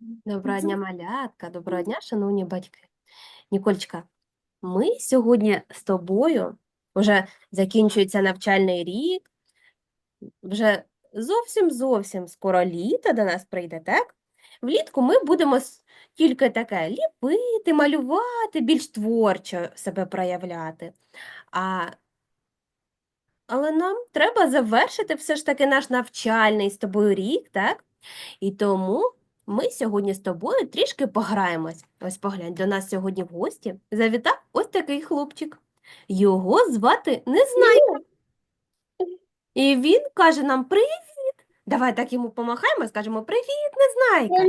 Доброго дня, малятка, доброго дня, шановні батьки. Нікольчка, ми сьогодні з тобою вже закінчується навчальний рік, вже зовсім зовсім скоро літо до нас прийде, так? Влітку ми будемо тільки таке ліпити, малювати, більш творчо себе проявляти. А... Але нам треба завершити все ж таки наш навчальний з тобою рік, так? І тому ми сьогодні з тобою трішки пограємось. Ось поглянь, до нас сьогодні в гості завітав ось такий хлопчик. Його звати Незнайка. І він каже нам привіт. Давай так йому помахаємо, скажемо привіт, Незнайка.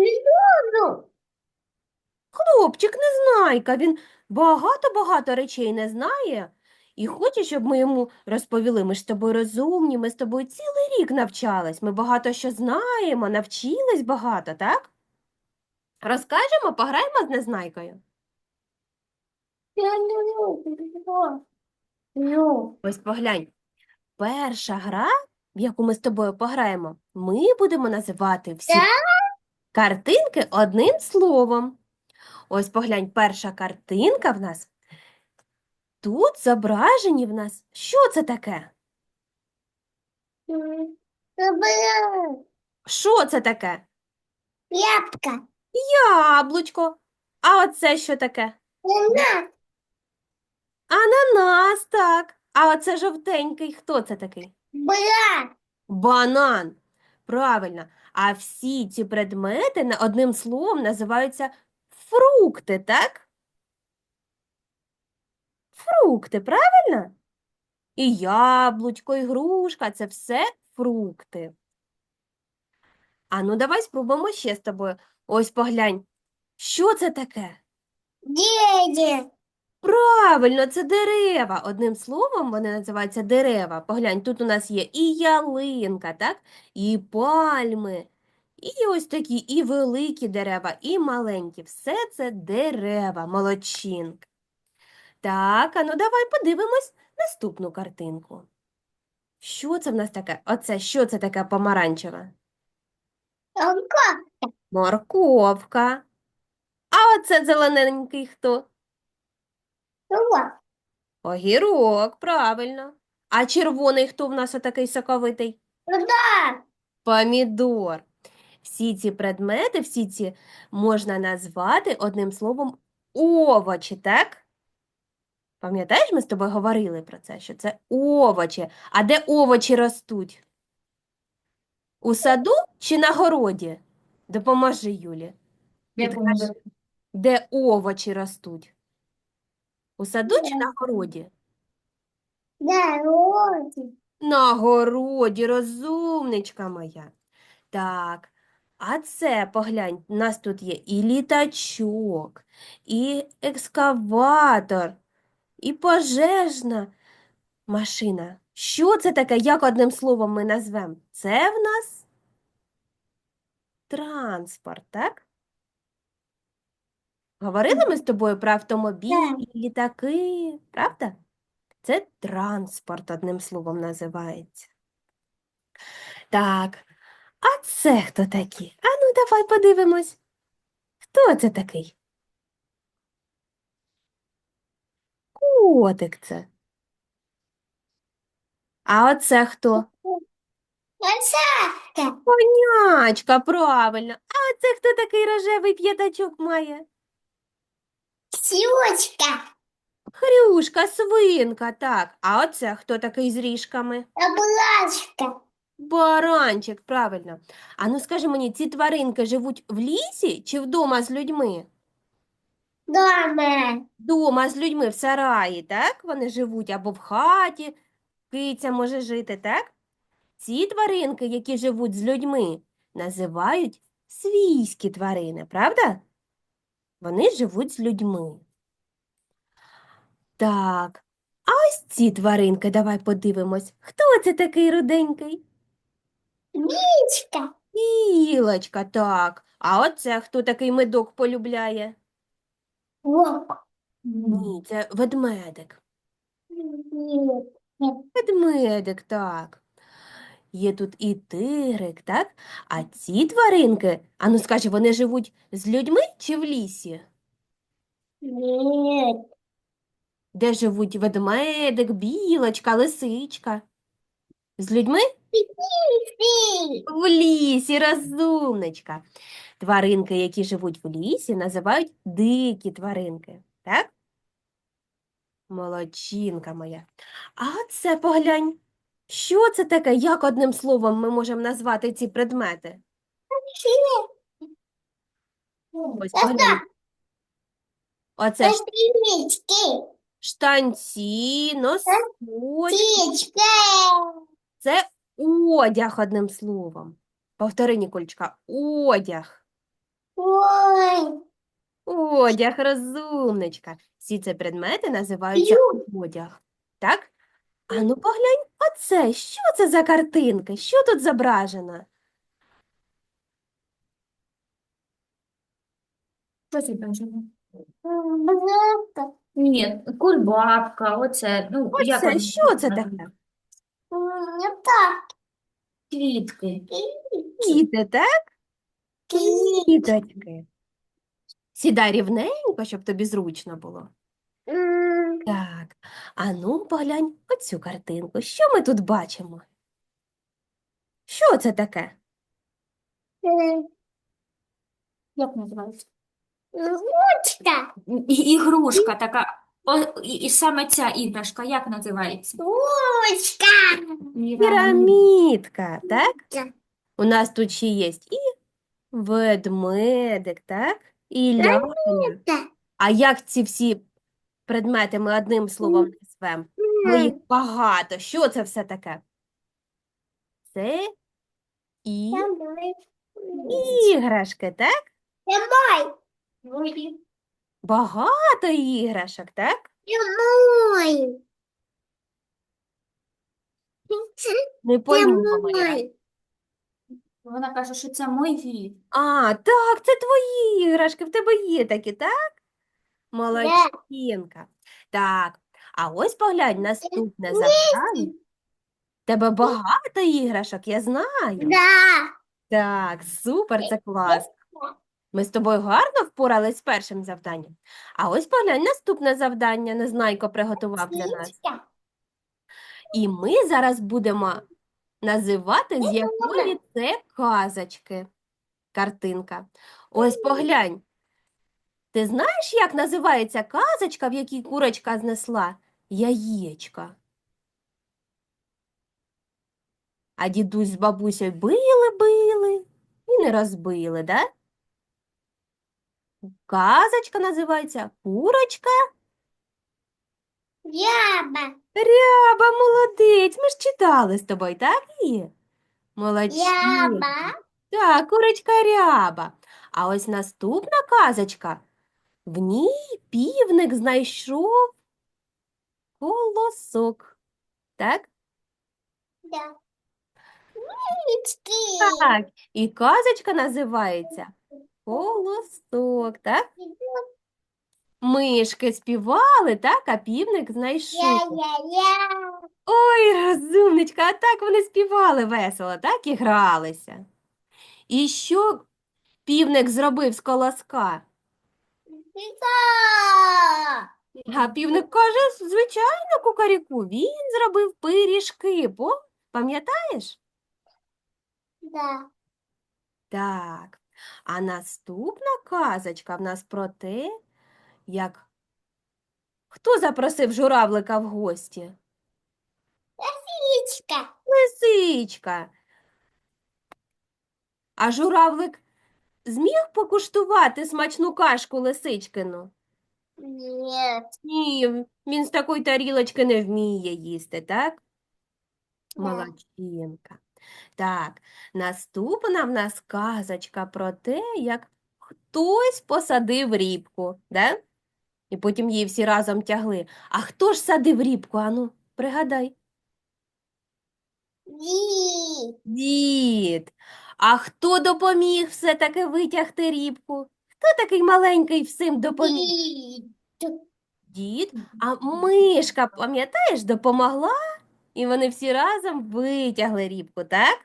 Хлопчик Незнайка, він багато-багато речей не знає і хоче, щоб ми йому розповіли. Ми ж з тобою розумні, ми з тобою цілий рік навчались, ми багато що знаємо, навчились багато, так? Розкажемо, пограємо з Незнайкою. Я не люблю. Ось поглянь. Перша гра, в яку ми з тобою пограємо, ми будемо називати всі картинки одним словом. Ось поглянь, перша картинка в нас. Тут зображені в нас. Що це таке? Що це таке? Ябка. Яблучко. А оце що таке? Вона. Ананас, так. А оце жовтенький. Хто це такий? Брат. Банан. Правильно. А всі ці предмети одним словом називаються фрукти, так? Фрукти, правильно? І яблучко, і грушка це все фрукти. А ну давай спробуємо ще з тобою. Ось поглянь. Що це таке? Дядя. Правильно, це дерева. Одним словом вони називаються дерева. Поглянь, тут у нас є і ялинка, так? І пальми, і ось такі, і великі дерева, і маленькі. Все це дерева, молодчинки. Так, а ну давай подивимось наступну картинку. Що це в нас таке? Оце що це таке помаранчеве? Онка. Морковка. А оце зелененький хто? Тула. Огірок, правильно. А червоний хто в нас отакий соковитий? Туда. Помідор. Всі ці предмети, всі ці можна назвати одним словом овочі, так? Пам'ятаєш, ми з тобою говорили про це, що це овочі. А де овочі ростуть? У саду чи на городі? Допоможи, Юлі. Підкажи, де овочі ростуть? У саду чи на городі? Да, вот. На городі, розумничка моя. Так, а це, поглянь, у нас тут є і літачок, і екскаватор, і пожежна машина. Що це таке? Як одним словом ми назвемо? Це в нас транспорт, так? Говорили ми з тобою про автомобілі, літаки, правда? Це транспорт, одним словом називається. Так, а це хто такі? А ну давай подивимось. Хто це такий? Котик це. А оце хто? Осака. Конячка, правильно. А це хто такий рожевий п'ятачок має? Сючка. Хрюшка, свинка, так. А оце хто такий з ріжками? Облачка. Баранчик, правильно. А ну скажи мені, ці тваринки живуть в лісі чи вдома з людьми? Дома. Дома з людьми в сараї, так? Вони живуть або в хаті, киця може жити, так? Ці тваринки, які живуть з людьми, називають свійські тварини, правда? Вони живуть з людьми. Так, а ось ці тваринки, давай подивимось. Хто це такий руденький? Бичка. Білочка, так. А оце хто такий медок полюбляє? Вок. Ні, це ведмедик. Нет. Нет. Ведмедик, так. Є тут і тигрик, так? А ці тваринки, ану скажи, вони живуть з людьми чи в лісі? Нет. Де живуть ведмедик, білочка, лисичка? З людьми? Фи. В лісі, розумничка. Тваринки, які живуть в лісі, називають дикі тваринки, так? Молодчинка моя. А це поглянь. Що це таке? Як одним словом ми можемо назвати ці предмети? Ось поглянь. Оце птички. штанці, носочки. Це одяг одним словом. Повтори, Ніколечка, одяг. Ой. Одяг, розумничка. Всі ці предмети називаються одяг. Так? А ну поглянь, оце, що це за картинки? Що тут зображено? Що це бажано? Ні, кульбабка, оце, ну, як Оце, вони що це таке? Не так. Квітки. Кіти, так? Кіточки. Сідай рівненько, щоб тобі зручно було. Так, а ну поглянь оцю картинку. Що ми тут бачимо? Що це таке? Як називається? Ручка. І- Ігрушка така. О, і, і саме ця іграшка, як називається? Ручка. Пірамідка, так? Так. У нас тут ще є і ведмедик, так? І ляля. А як ці всі предмети ми одним словом назвемо? Ну, їх багато. Що це все таке? Це і іграшки, так? Домой. Багато іграшок, так? Домой. Не. Домой. Вона каже, що це мої. А, так, це твої іграшки, в тебе є такі, так? Молодчинка. Так, а ось поглянь, наступне завдання. Тебе багато іграшок, я знаю. Да. Так, супер, це клас. Ми з тобою гарно впорались з першим завданням. А ось поглянь, наступне завдання Незнайко приготував для нас. І ми зараз будемо називати, з якої це казочки. Картинка. Ось поглянь. Ти знаєш, як називається казочка, в якій курочка знесла яєчка? А дідусь з бабусею били-били і не розбили, да? Казочка називається Курочка Яба. Ряба, молодець. Ми ж читали з тобою, так і? Молодчинка. Яба. Так, курочка ряба. А ось наступна казочка. В ній півник знайшов колосок. Так? Да. Так. І казочка називається Колосок, так? Мишки співали, так, а півник знайшов. Ой, розумничка, а так вони співали весело, так і гралися. І що півник зробив з колоска? А півник каже, звичайно, кукаріку, він зробив пиріжки, по... пам'ятаєш? Да. Так. А наступна казочка в нас про те, як хто запросив журавлика в гості? Птичка. Лисичка. А журавлик зміг покуштувати смачну кашку лисичкину? Нет. Ні, він з такої тарілочки не вміє їсти, так? Молодчинка. Так, наступна в нас казочка про те, як хтось посадив рібку, да? І потім її всі разом тягли. А хто ж садив рібку? Ану, пригадай. Ди. Дід. А хто допоміг все-таки витягти рібку? Хто такий маленький всім допоміг? Ди. Дід. А мишка, пам'ятаєш, допомогла І вони всі разом витягли рібку, так?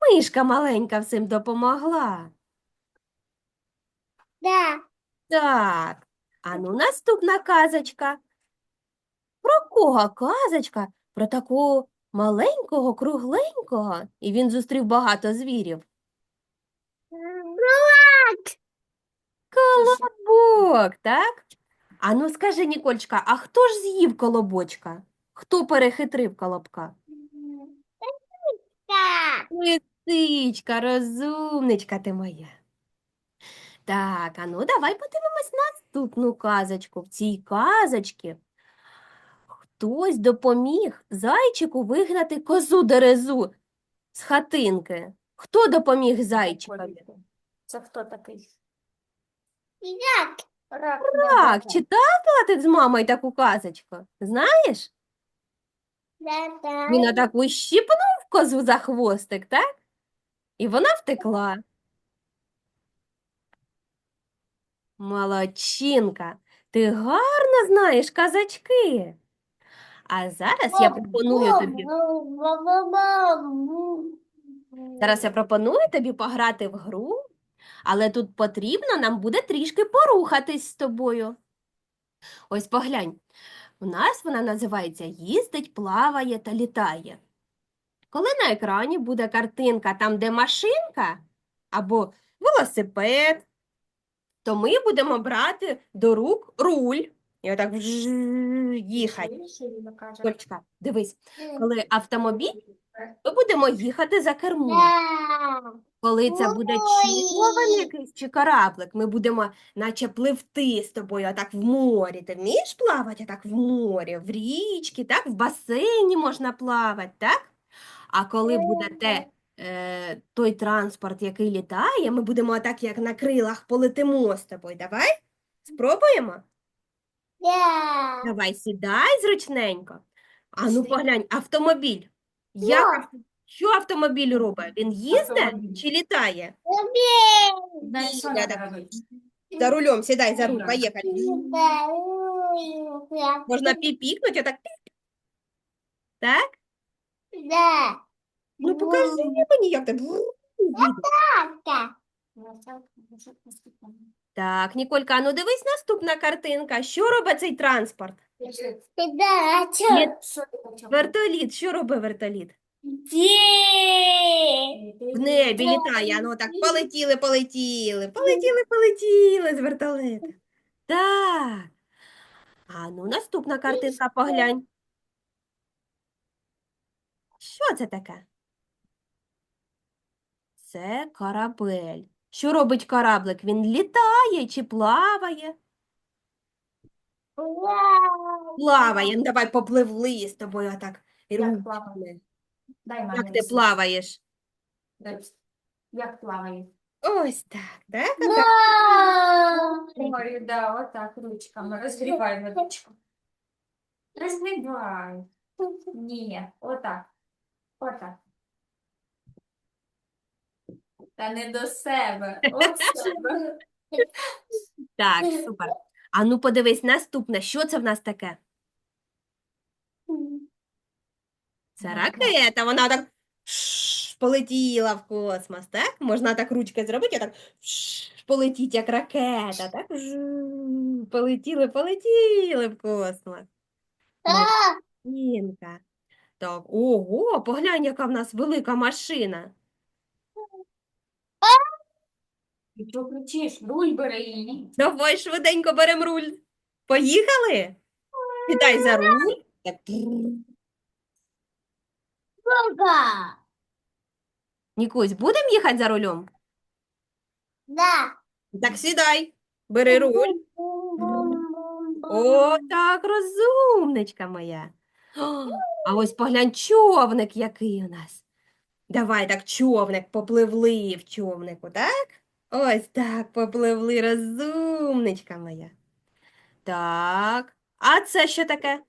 Мишка маленька всім допомогла. Да. Так, а ну наступна казочка. Про кого казочка? Про такого маленького, кругленького, і він зустрів багато звірів. Колобок, так? А ну скажи, Нікольчка, а хто ж з'їв колобочка? Хто перехитрив колобка? Лисичка, розумничка ти моя. Так, а ну давай подивимось наступну казочку. В цій казочці хтось допоміг зайчику вигнати козу дерезу з хатинки. Хто допоміг зайчикові? Це хто такий? Як? Рак. Так, читала ти з мамою таку казочку? Знаєш? Да, да. Він отаку щіпнув козу за хвостик, так? І вона втекла. Молодчинка, ти гарно знаєш казачки. А зараз я пропоную тобі, зараз я пропоную тобі пограти в гру, але тут потрібно нам буде трішки порухатись з тобою. Ось поглянь, у нас вона називається їздить, плаває та літає. Коли на екрані буде картинка там, де машинка або велосипед, то ми будемо брати до рук руль і отак їхати. Кольчка, дивись, коли автомобіль, ми будемо їхати за кермом. Да. Коли це буде човен якийсь чи кораблик, ми будемо наче пливти з тобою отак в морі. Ти вмієш плавати отак в морі, в річці, так? В басейні можна плавати, так? А коли буде те, е, той транспорт, який літає, ми будемо отак, як на крилах, полетимо з тобою. Давай? Спробуємо? Да. Давай, сідай зручненько. А ну поглянь, автомобіль. Як, Що? авто- що автомобіль робить? Він їздить Автомобіль. чи літає? Я так- За рулем сідай за руль, Да. поїхали. Можна піпікнути, отак. піп. Так? Да. Ну покажи мені, як ти. бу- Так. Так, Ніколька, а ну дивись наступна картинка. Що робить цей транспорт? Ні. Вертоліт, що робить вертоліт? В небі літає, ну так полетіли, полетіли, полетіли, полетіли з вертолета. Так. А ну наступна картинка, поглянь. Що це таке? Це корабель. Що робить кораблик? Він літає чи плаває? Плаває. Ну, давай попливли з тобою отак. Як плаває? Дай Як ти плаваєш? Як плаває? Ось так, так? Да. Ой, да, отак ручками. Розгрівай водичку. Розгрівай. Ні, отак. Отак. Та не до себе. От себе. Так, супер. А ну подивись, наступне. Що це в нас таке? Це ракета, вона так шш, полетіла в космос, так? Можна так ручки зробити, а так шш, полетіть, як ракета, так? Жу, Полетіли, полетіли в космос. Так, ого, поглянь, яка в нас велика машина. Ти чого кричиш? Руль бери її. Давай швиденько беремо руль. Поїхали? Сідай за руль. Так, тррр. Нікусь, будемо їхати за рулем? Да. Так сідай, бери руль. О, так, розумничка моя. О, а ось поглянь, човник який у нас. Давай так, човник, попливли в човнику, так? Ось так, попливли, розумничка моя. Так, а це що таке?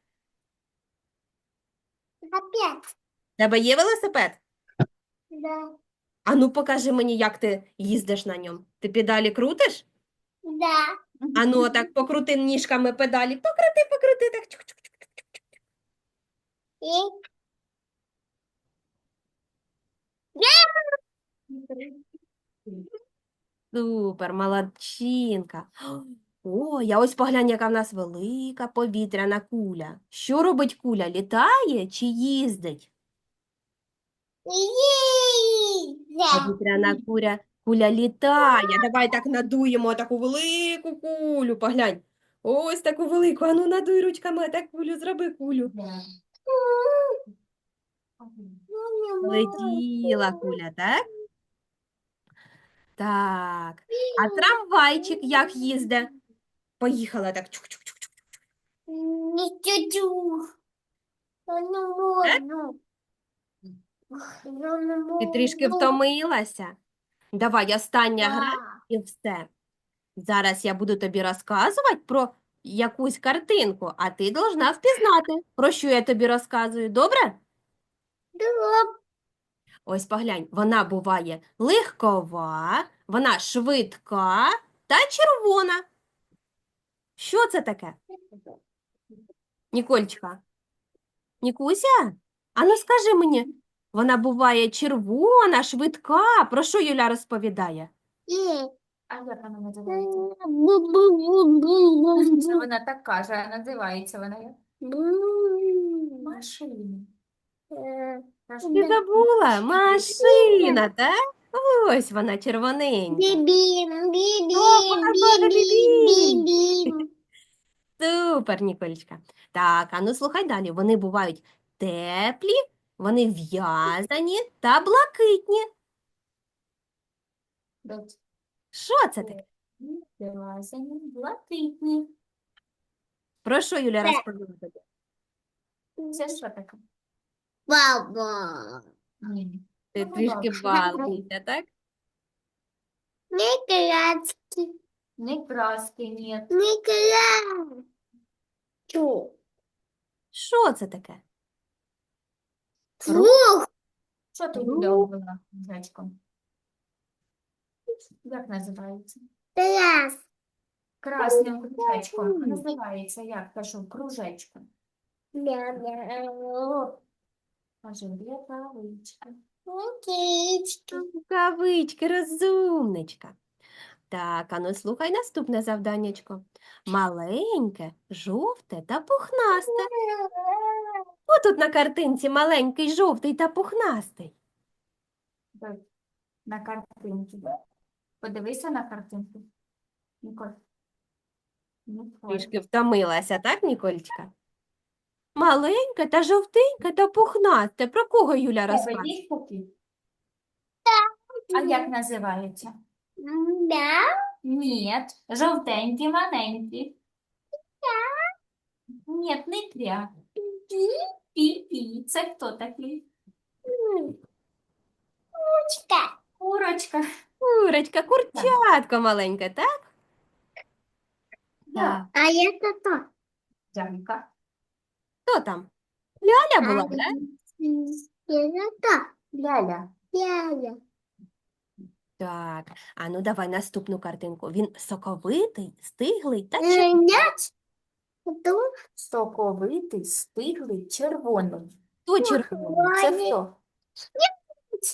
Опять. Тебе є велосипед? Да. А ну покажи мені, як ти їздиш на ньому. Ти педалі крутиш? Да. А ну так покрути ніжками педалі. Покрути, покрути, так. чук-чук. И Супер, молодчинка. О, я ось поглянь, яка в нас велика повітряна куля. Що робить куля? Літає чи їздить? Повітряна куля, куля літає. Давай так надуємо таку велику кулю. Поглянь. Ось таку велику. Ану, надуй ручками, так кулю, зроби кулю. Летіла куля, так? Так. А трамвайчик як їзде? Поїхала так. Чук-чук-чук. Не тю Я не можу. Я не Ти трішки втомилася? Давай, остання гра і все. Зараз я буду тобі розказувати про якусь картинку, а ти должна впізнати, про що я тобі розказую. Добре? Добре. Ось поглянь, вона буває легкова, вона швидка та червона. Що це таке? Нікольчка? Нікуся? Ану скажи мені, вона буває червона, швидка. Про що Юля розповідає? А як вона називається? Це вона так каже, а називається вона як? Машина. Ти забула? Машина, так? Ось вона червоненька. Бібім, бібім, бібім, бібім. Супер, Ніколечка. Так, а ну слухай далі. Вони бувають теплі, вони в'язані та блакитні. Що це таке? В'язані, блакитні. Про що Юля розповіла тобі? Це що таке? Баба. Ти Ну, трішки балуйся, так? Не крацки, Не краски, ні. не крачу. Що це таке? Фух, Що ти вдовбила зайчком? Як називається? трас. Красним кружечком. Називається як? Кажу, кружечком. Ля-ля. Кажу, рукавичка. Кички. Рукавички, розумничка. Так, а ну слухай наступне завданнячко. Маленьке, жовте та пухнасте. Хто тут на картинці маленький, жовтий та пухнастий? На картинці. Подивися на картинку. Ніколь. Ніколь. Трішки втомилася, так, Ніколечка? Маленьке та жовтеньке та пухнасте. Про кого Юля розкаже? є такі? А як називається? Да. Ні, жовтенькі, маленькі. Ні, не тря. Пі-пі. Це хто такий? Кучка. Курочка. Курочка, курчатко маленьке, так? Да. А это то. Дянька. Хто там? Ляля була, то. Ляля. Яля. Так, а ну давай наступну картинку. Він соковитий, стиглий та червоний. Соковитий, стиглий, червоний. Хто червоний? Це хто?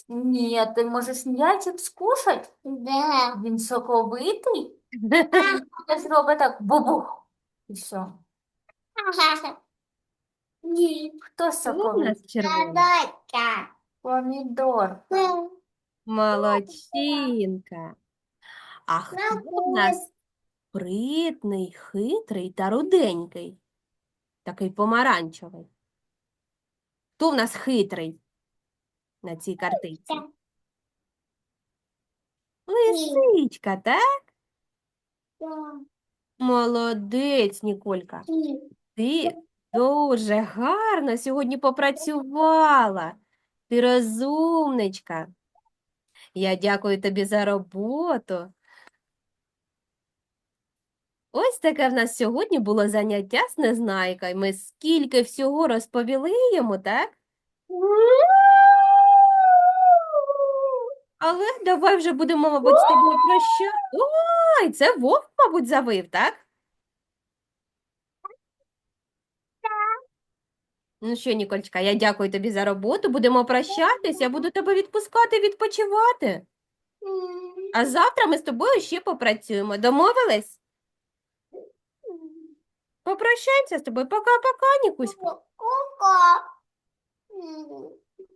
Ні, ти можеш м'ячик скушати? Да. Він соковитий. Я зроблю так бубух. І все. Ні, хто червоний? Дочка. Помідор. Молодчинка. А хто в нас спритний, хитрий та руденький? Такий помаранчевий. Хто в нас хитрий на цій картинці? Лисичка, так? Молодець, Ніколька. Ти дуже гарно сьогодні попрацювала. Ти розумничка. Я дякую тобі за роботу. Ось таке в нас сьогодні було заняття з Незнайкою. Ми скільки всього розповіли йому, так? Але давай вже будемо, мабуть, з тобою прощати. Ой, це вовк, мабуть, завив, так? Ну що, Ніколечка, я дякую тобі за роботу. Будемо прощатись, я буду тебе відпускати відпочивати. А завтра ми з тобою ще попрацюємо. Домовились? Попрощаємося з тобою. Пока-пока, Нікуська. Ку-ку.